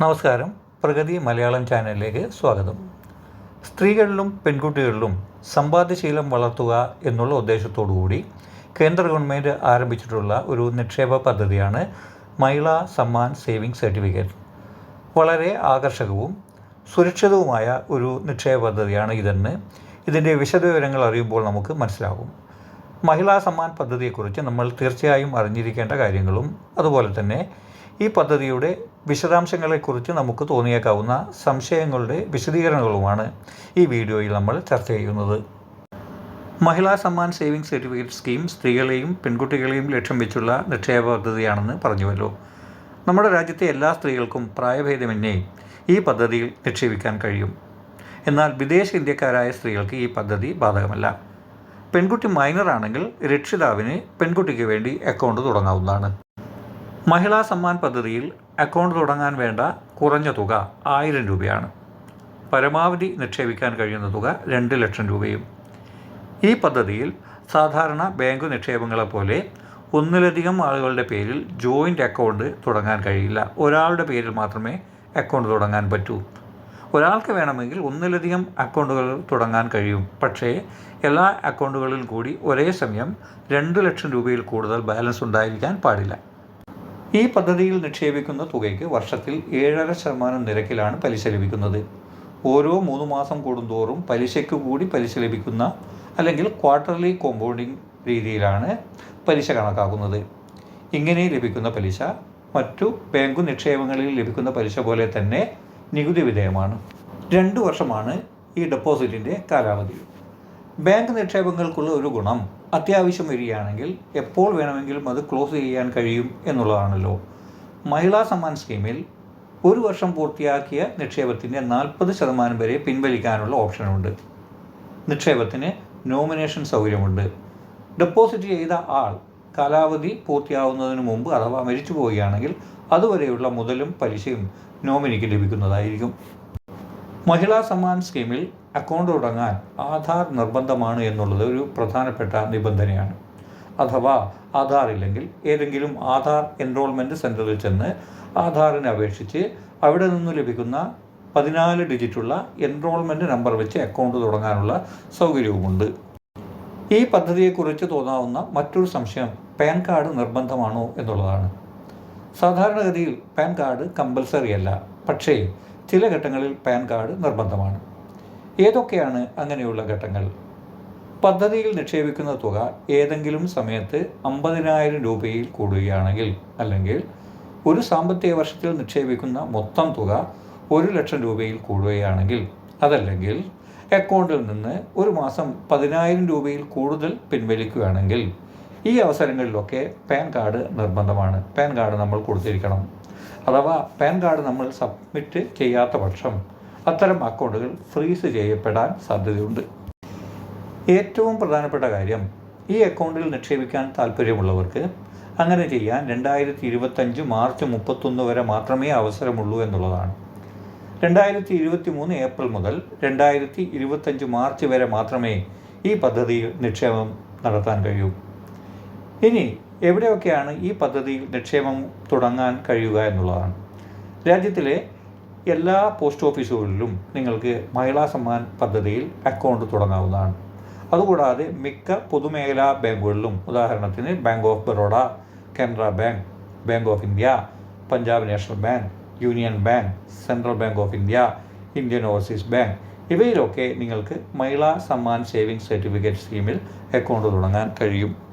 നമസ്കാരം. പ്രഗതി മലയാളം ചാനലിലേക്ക് സ്വാഗതം. സ്ത്രീകളിലും പെൺകുട്ടികളിലും സമ്പാദ്യശീലം വളർത്തുക എന്നുള്ള ഉദ്ദേശത്തോടു കൂടി കേന്ദ്ര ഗവൺമെന്റ് ആരംഭിച്ചിട്ടുള്ള ഒരു നിക്ഷേപ പദ്ധതിയാണ് മഹിളാ സമ്മാൻ സേവിംഗ് സർട്ടിഫിക്കറ്റ്. വളരെ ആകർഷകവും സുരക്ഷിതവുമായ ഒരു നിക്ഷേപ പദ്ധതിയാണ് ഇതെന്ന് ഇതിന്റെ വിശദവിവരങ്ങൾ അറിയുമ്പോൾ നമുക്ക് മനസ്സിലാകും. മഹിളാ സമ്മാൻ പദ്ധതിയെക്കുറിച്ച് നമ്മൾ തീർച്ചയായും അറിഞ്ഞിരിക്കേണ്ട കാര്യങ്ങളും അതുപോലെ തന്നെ ഈ പദ്ധതിയുടെ വിശദാംശങ്ങളെക്കുറിച്ച് നമുക്ക് തോന്നിയേക്കാവുന്ന സംശയങ്ങളുടെ വിശദീകരണങ്ങളുമാണ് ഈ വീഡിയോയിൽ നമ്മൾ ചർച്ച ചെയ്യുന്നത്. Mahila Samman saving certificate scheme സ്ത്രീകളെയും പെൺകുട്ടികളെയും ലക്ഷ്യം വെച്ചുള്ള നിക്ഷേപ പദ്ധതിയാണെന്ന് പറഞ്ഞുവല്ലോ. നമ്മുടെ രാജ്യത്തെ എല്ലാ സ്ത്രീകൾക്കും പ്രായഭേദമന്യേ ഈ പദ്ധതിയിൽ നിക്ഷേപിക്കാൻ കഴിയും. എന്നാൽ വിദേശ ഇന്ത്യക്കാരായ സ്ത്രീകൾക്ക് ഈ പദ്ധതി ബാധകമല്ല. പെൺകുട്ടി മൈനറാണെങ്കിൽ രക്ഷിതാവിന് പെൺകുട്ടിക്ക് വേണ്ടി അക്കൗണ്ട് തുടങ്ങാവുന്നതാണ്. മഹിളാ സമ്മാൻ പദ്ധതിയിൽ അക്കൗണ്ട് തുടങ്ങാൻ വേണ്ട കുറഞ്ഞ തുക ആയിരം രൂപയാണ്. പരമാവധി നിക്ഷേപിക്കാൻ കഴിയുന്ന തുക രണ്ട് ലക്ഷം രൂപയും. ഈ പദ്ധതിയിൽ സാധാരണ ബാങ്ക് നിക്ഷേപങ്ങളെപ്പോലെ ഒന്നിലധികം ആളുകളുടെ പേരിൽ ജോയിന്റ് അക്കൗണ്ട് തുടങ്ങാൻ കഴിയില്ല. ഒരാളുടെ പേരിൽ മാത്രമേ അക്കൗണ്ട് തുടങ്ങാൻ പറ്റൂ. ഒരാൾക്ക് വേണമെങ്കിൽ ഒന്നിലധികം അക്കൗണ്ടുകൾ തുടങ്ങാൻ കഴിയും. പക്ഷേ എല്ലാ അക്കൗണ്ടുകളിലും കൂടി ഒരേ സമയം രണ്ട് ലക്ഷം രൂപയിൽ കൂടുതൽ ബാലൻസ് ഉണ്ടായിരിക്കാൻ പാടില്ല. ഈ പദ്ധതിയിൽ നിക്ഷേപിക്കുന്ന തുകയ്ക്ക് വർഷത്തിൽ ഏഴര ശതമാനം നിരക്കിലാണ് പലിശ ലഭിക്കുന്നത്. ഓരോ മൂന്ന് മാസം കൂടുന്തോറും പലിശയ്ക്ക് കൂടി പലിശ ലഭിക്കുന്ന അല്ലെങ്കിൽ ക്വാർട്ടർലി കോമ്പൗണ്ടിങ് രീതിയിലാണ് പലിശ കണക്കാക്കുന്നത്. ഇങ്ങനെ ലഭിക്കുന്ന പലിശ മറ്റു ബാങ്ക് നിക്ഷേപങ്ങളിൽ ലഭിക്കുന്ന പലിശ പോലെ തന്നെ നികുതി വിധേയമാണ്. രണ്ട് വർഷമാണ് ഈ ഡെപ്പോസിറ്റിന്റെ കാലാവധി. ബാങ്ക് നിക്ഷേപങ്ങൾക്കുള്ള ഒരു ഗുണം അത്യാവശ്യം വരികയാണെങ്കിൽ എപ്പോൾ വേണമെങ്കിലും അത് ക്ലോസ് ചെയ്യാൻ കഴിയും എന്നുള്ളതാണല്ലോ. മഹിളാ സമ്മാൻ സ്കീമിൽ ഒരു വർഷം പൂർത്തിയാക്കിയ നിക്ഷേപത്തിന്റെ നാൽപ്പത് ശതമാനം വരെ പിൻവലിക്കാനുള്ള ഓപ്ഷനുണ്ട്. നിക്ഷേപത്തിന് നോമിനേഷൻ സൗകര്യമുണ്ട്. ഡെപ്പോസിറ്റ് ചെയ്ത ആൾ കാലാവധി പൂർത്തിയാവുന്നതിന് മുമ്പ് അഥവാ മരിച്ചു പോവുകയാണെങ്കിൽ അതുവരെയുള്ള മുതലും പലിശയും നോമിനിക്ക് ലഭിക്കുന്നതായിരിക്കും. മഹിളാ സമ്മാൻ സ്കീമിൽ അക്കൗണ്ട് തുടങ്ങാൻ ആധാർ നിർബന്ധമാണ് എന്നുള്ളത് ഒരു പ്രധാനപ്പെട്ട നിബന്ധനയാണ്. അഥവാ ആധാർ ഇല്ലെങ്കിൽ ഏതെങ്കിലും ആധാർ എൻറോൾമെന്റ് സെന്ററിൽ ചെന്ന് ആധാറിന് അപേക്ഷിച്ച് അവിടെ നിന്ന് ലഭിക്കുന്ന പതിനാല് ഡിജിറ്റുള്ള എൻറോൾമെന്റ് നമ്പർ വെച്ച് അക്കൗണ്ട് തുടങ്ങാനുള്ള സൗകര്യവുമുണ്ട്. ഈ പദ്ധതിയെക്കുറിച്ച് തോന്നാവുന്ന മറ്റൊരു സംശയം പാൻ കാർഡ് നിർബന്ധമാണോ എന്നുള്ളതാണ്. സാധാരണഗതിയിൽ പാൻ കാർഡ് കമ്പൽസറി അല്ല. പക്ഷേ ചില ഘട്ടങ്ങളിൽ പാൻ കാർഡ് നിർബന്ധമാണ്. ഏതൊക്കെയാണ് അങ്ങനെയുള്ള ഘട്ടങ്ങൾ? പദ്ധതിയിൽ നിക്ഷേപിക്കുന്ന തുക ഏതെങ്കിലും സമയത്ത് അമ്പതിനായിരം രൂപയിൽ കൂടുകയാണെങ്കിൽ അല്ലെങ്കിൽ ഒരു സാമ്പത്തിക വർഷത്തിൽ നിക്ഷേപിക്കുന്ന മൊത്തം തുക ഒരു ലക്ഷം രൂപയിൽ കൂടുകയാണെങ്കിൽ അതല്ലെങ്കിൽ അക്കൗണ്ടിൽ നിന്ന് ഒരു മാസം പതിനായിരം രൂപയിൽ കൂടുതൽ പിൻവലിക്കുകയാണെങ്കിൽ ഈ അവസരങ്ങളിലൊക്കെ പാൻ കാർഡ് നിർബന്ധമാണ്. പാൻ കാർഡ് നമ്മൾ കൊടുത്തിരിക്കണം. അഥവാ പാൻ കാർഡ് നമ്മൾ സബ്മിറ്റ് ചെയ്യാത്ത പക്ഷം അത്തരം അക്കൗണ്ടുകൾ ഫ്രീസ് ചെയ്യപ്പെടാൻ സാധ്യതയുണ്ട്. ഏറ്റവും പ്രധാനപ്പെട്ട കാര്യം ഈ അക്കൗണ്ടിൽ നിക്ഷേപിക്കാൻ താല്പര്യമുള്ളവർക്ക് അങ്ങനെ ചെയ്യാൻ രണ്ടായിരത്തി ഇരുപത്തഞ്ച് മാർച്ച് മുപ്പത്തൊന്ന് വരെ മാത്രമേ അവസരമുള്ളൂ എന്നുള്ളതാണ്. രണ്ടായിരത്തി ഇരുപത്തി മൂന്ന് ഏപ്രിൽ മുതൽ രണ്ടായിരത്തി ഇരുപത്തഞ്ച് മാർച്ച് വരെ മാത്രമേ ഈ പദ്ധതിയിൽ നിക്ഷേപം നടത്താൻ കഴിയൂ. ഇനി എവിടെയൊക്കെയാണ് ഈ പദ്ധതിയിൽ നിക്ഷേപം തുടങ്ങാൻ കഴിയുക എന്നുള്ളതാണ്. രാജ്യത്തിലെ എല്ലാ പോസ്റ്റ് ഓഫീസുകളിലും നിങ്ങൾക്ക് മഹിളാ സമ്മാൻ പദ്ധതിയിൽ അക്കൗണ്ട് തുടങ്ങാവുന്നതാണ്. അതുകൂടാതെ മിക്ക പൊതുമേഖലാ ബാങ്കുകളിലും ഉദാഹരണത്തിന് Bank of Baroda Canara Bank Bank of India Punjab National Bank Union Bank Central Bank of India Indian Overseas Bank ഇവയിലൊക്കെ നിങ്ങൾക്ക് മഹിളാ സമ്മാൻ സേവിംഗ് സർട്ടിഫിക്കറ്റ് സ്കീമിൽ അക്കൗണ്ട് തുടങ്ങാൻ കഴിയും.